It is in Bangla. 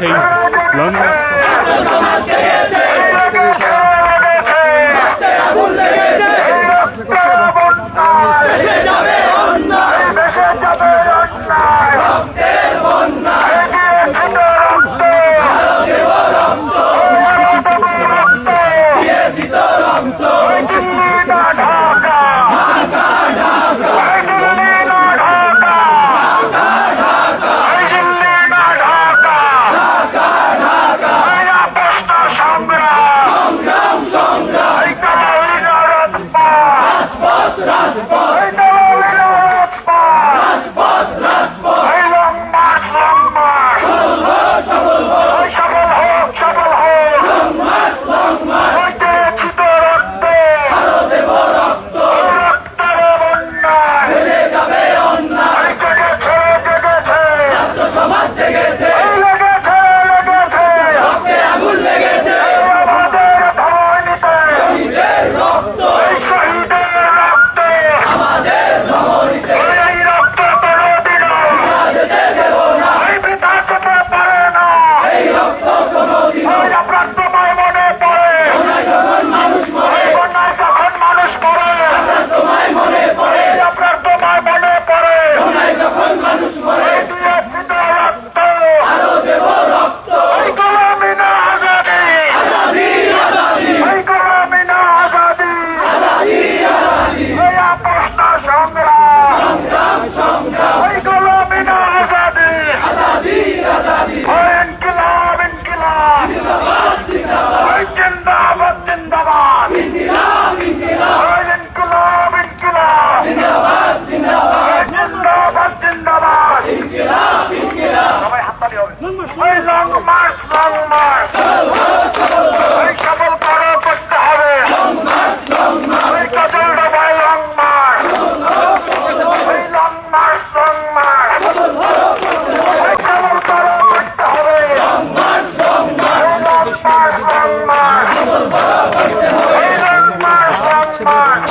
能。সবাই হাততালি হবে ওই লং মার্চ লং মার্চ ওই সবল পাড়া করতে হবে ওই কাজল ডোবাই লং মার্চ ওই লং মার্চ লং মার্চ ওই সবল পাড়া করতে হবে লং মার্চ লং মার্চ ওই লং মার্চ লং মার্চ